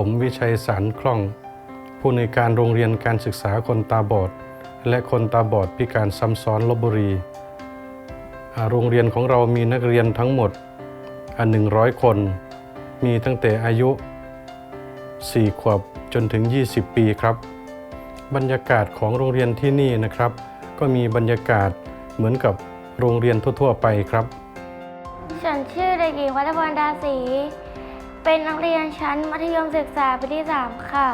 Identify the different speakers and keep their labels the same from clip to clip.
Speaker 1: ผมวิชัยสารคล่อง ผู้ในการโรงเรียนการศึกษาคนตาบอด และคนตาบอดพิการซ้ำซ้อนลบบุรี โรงเรียนของเรามีนักเรียนทั้งหมดหนึ่งร้อยคน มีตั้งแต่อายุ 4 ขวบจนถึง 20 ปีครับ บรรยากาศของโรงเรียนที่นี่นะครับ ก็มีบรรยากาศเหมือนกับโรงเรียนทั่ว ๆ ไปครับ
Speaker 2: ฉันชื่อเด็กหญิงวัฒพรดาศรี เป็นนักเรียนชั้นมัธยมศึกษาปีที่ 3 ค่ะ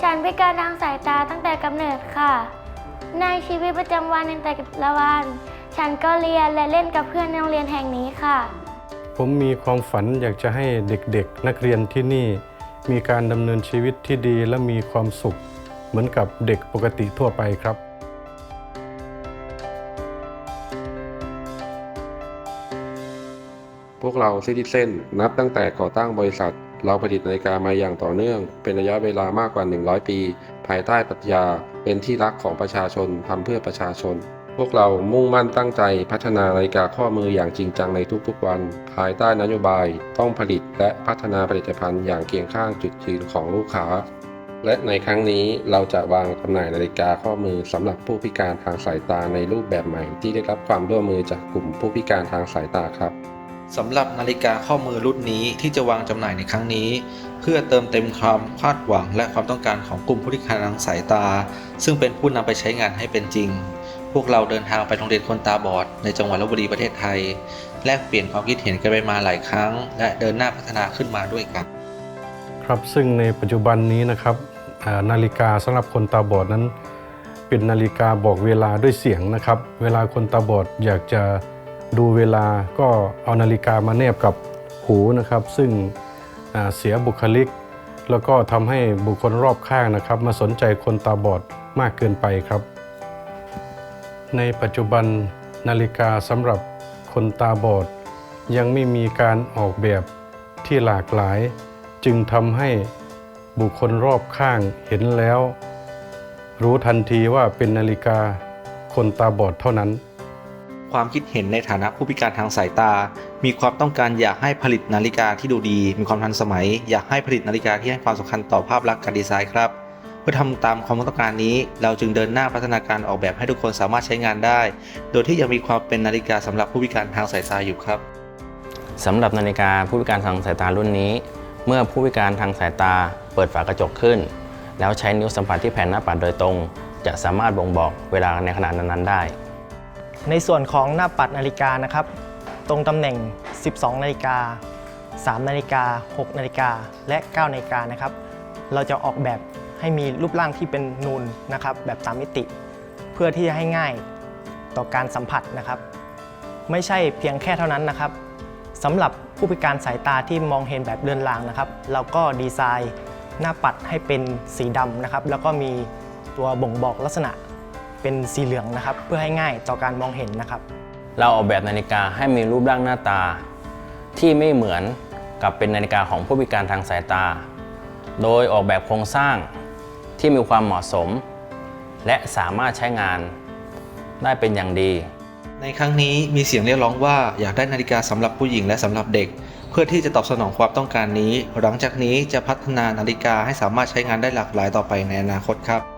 Speaker 2: ฉันพิการทางสายตาตั้งแต่กำเนิดค่ะ ในชีวิตประจำวันในแต่ละวัน ฉันก็เรียนและเล่นกับเพื่อนในโรงเรียนแห่งนี้ค่ะ
Speaker 1: ผมมีความฝันอยากจะให้เด็กๆ นักเรียนที่นี่ มีการดำเนินชีวิตที่ดีและมีความสุข เหมือนกับเด็กปกติทั่วไปครับ
Speaker 3: พวกเราซิติเซนนับตั้งแต่ก่อตั้งบริษัท เราผลิตนาฬิกามาอย่างต่อเนื่อง เป็นระยะเวลามากกว่า 100 ปี ภายใต้ปรัชญาเป็นที่รักของประชาชนทำเพื่อประชาชน พวกเรามุ่งมั่นตั้งใจพัฒนานาฬิกาข้อมืออย่างจริงจังในทุกๆวัน ภายใต้นโยบายต้องผลิตและพัฒนาผลิตภัณฑ์อย่างเคียงข้างจุดยืนของลูกค้า และในครั้งนี้เราจะวางจำหน่ายนาฬิกาข้อมือสำหรับผู้พิการทางสายตาในรูปแบบใหม่ ที่ได้รับความร่วมมือจากกลุ่มผู้พิการทางสายตาครับ
Speaker 4: สำหรับนาฬิกาข้อมือรุ่นนี้ที่จะวางจำหน่ายในครั้งนี้ เพื่อเติมเต็มความคาดหวังและความต้องการของกลุ่มผู้พิการทางสายตา ซึ่งเป็นผู้นำไปใช้งานให้เป็นจริง พวกเราเดินทางไปโรงเรียนคนตาบอด ในจังหวัดลบบุรีประเทศไทย แลกเปลี่ยนความคิดเห็นกันไปมาหลายครั้ง และเดินหน้าพัฒนาขึ้นมาด้วยกัน
Speaker 1: ครับซึ่งในปัจจุบันนี้นะครับนาฬิกาสำหรับคนตาบอดนั้น เป็นนาฬิกาบอกเวลาด้วยเสียงนะครับ เวลาคนตาบอดอยากจะ ดูเวลาก็เอานาฬิกามาแนบกับหูนะครับ ซึ่งเสียบุคลิก แล้วก็ทำให้บุคคลรอบข้างนะครับ มาสนใจคนตาบอดมากเกินไปครับ ในปัจจุบันนาฬิกาสำหรับคนตาบอด ยังไม่มีการออกแบบที่หลากหลาย จึงทำให้บุคคลรอบข้างเห็นแล้ว รู้ทันทีว่าเป็นนาฬิกาคนตาบอดเท่านั้น
Speaker 4: ความคิดเห็นในฐานะผู้พิการทางสายตา มีความต้องการอยากให้ผลิตนาฬิกาที่ดูดี มีความทันสมัย อยากให้ผลิตนาฬิกาที่ให้ความสำคัญต่อภาพลักษณ์การดีไซน์ครับ เพื่อทำตามความต้องการนี้ เราจึงเดินหน้าพัฒนาการออกแบบให้ทุกคนสามารถใช้งานได้ โดยที่ยังมีความเป็นนาฬิกาสำหรับผู้พิการทางสายตาอยู่ครับ
Speaker 5: สำหรับนาฬิกาผู้พิการทางสายตารุ่นนี้ เมื่อผู้พิการทางสายตาเปิดฝากระจกขึ้น แล้วใช้นิ้วสัมผัสที่แผ่นหน้าปัดโดยตรง จะสามารถบ่งบอกเวลาในขณะนั้นๆได้
Speaker 6: ในส่วนของหน้าปัดนาฬิกานะครับ ตรงตำแหน่ง 12 นาฬิกา 3 นาฬิกา 6 นาฬิกา และ 9 นาฬิกานะครับ เราจะออกแบบให้มีรูปร่างที่เป็นนูนนะครับแบบสามมิติ เพื่อที่จะให้ง่ายต่อการสัมผัสนะครับ ไม่ใช่เพียงแค่เท่านั้นนะครับสำหรับผู้พิการสายตาที่มองเห็นแบบเลือนลางนะครับ เราก็ดีไซน์หน้าปัดให้เป็นสีดำนะครับ แล้วก็มีตัวบ่งบอกลักษณะ เป็นสีเหลืองนะครับ เพื่อให้ง่ายต่อการมองเห็นนะครับ
Speaker 5: เราออกแบบนาฬิกาให้มีรูปร่างหน้าตา ที่ไม่เหมือนกับเป็นนาฬิกาของผู้พิการทางสายตา โดยออกแบบโครงสร้างที่มีความเหมาะสม และสามารถใช้งานได้เป็นอย่างดี
Speaker 4: ในครั้งนี้มีเสียงเรียกร้องว่าอยากได้นาฬิกาสำหรับผู้หญิงและสำหรับเด็ก เพื่อที่จะตอบสนองความต้องการนี้ หลังจากนี้จะพัฒนานาฬิกาให้สามารถใช้งานได้หลากหลายต่อไปในอนาคตครับ